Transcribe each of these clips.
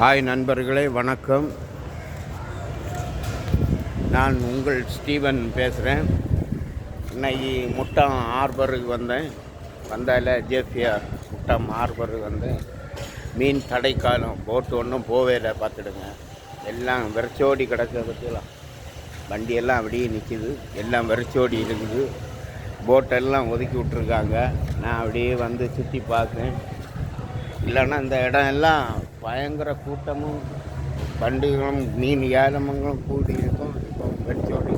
Hi நண்பர்களே வணக்கம். நான் உங்கள் ஸ்டீவன் பேசுகிறேன் இன்னைக்கு முட்டம் ஆர்பருக்கு வந்தேன். வந்தால ஜேபிஆர் முட்டம் ஆர்பருக்கு வந்தேன். மீன் தடைக்காலம் போட்டு ஒன்றும் போவே இல்லை பார்த்துடுங்க. எல்லாம் வெறிச்சோடி கிடக்க பற்றிலாம் வண்டியெல்லாம் அப்படியே நிற்கிது எல்லாம் வெறிச்சோடி இருக்குது. போட்டெல்லாம் ஒதுக்கி விட்ருக்காங்க நான் அப்படியே வந்து சுற்றி பார்த்தேன் இல்லைன்னா இந்த இடம் எல்லாம் பயங்கர கூட்டமும் வண்டிகளும் மீன் ஏலமங்களும் கூடி இருக்கும் இப்போ வெறிச்சோடி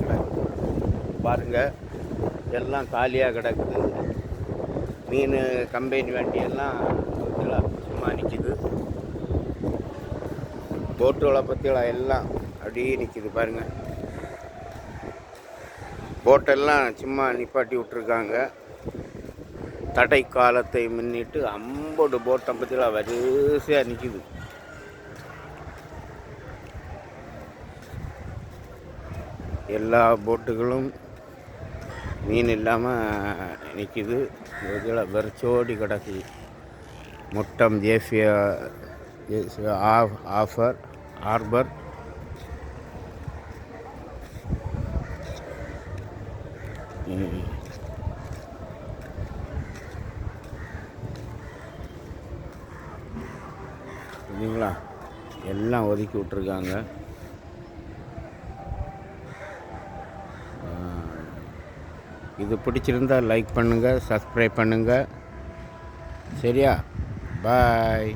பாருங்கள் எல்லாம் காலியாக கிடக்குது. மீன் கம்பெனி வண்டியெல்லாம் சும்மா நிற்கிது போட்டுகளை பற்றிலாம் எல்லாம் அப்படியே நிற்கிது பாருங்கள் போட்டெல்லாம் சும்மா நிப்பாட்டி விட்ருக்காங்க தடை காலத்தை முன்னிட்டு ஐம்பது போட்டை பற்றிலாம் வரிசையாக நிற்கிது எல்லா போட்டுகளும் மீன் இல்லாமல் நிற்கிது இதில் வெறிச்சோடி கிடக்குது முட்டம் ஜேசியா ஆஃபர் ஹார்பர் ம். இல்லைங்களா எல்லாம் ஒதுக்கி விட்ருக்காங்க இது பிடிச்சிருந்தா லைக் பண்ணுங்கள் சப்ஸ்கிரைப் பண்ணுங்கள் சரியா? பாய்.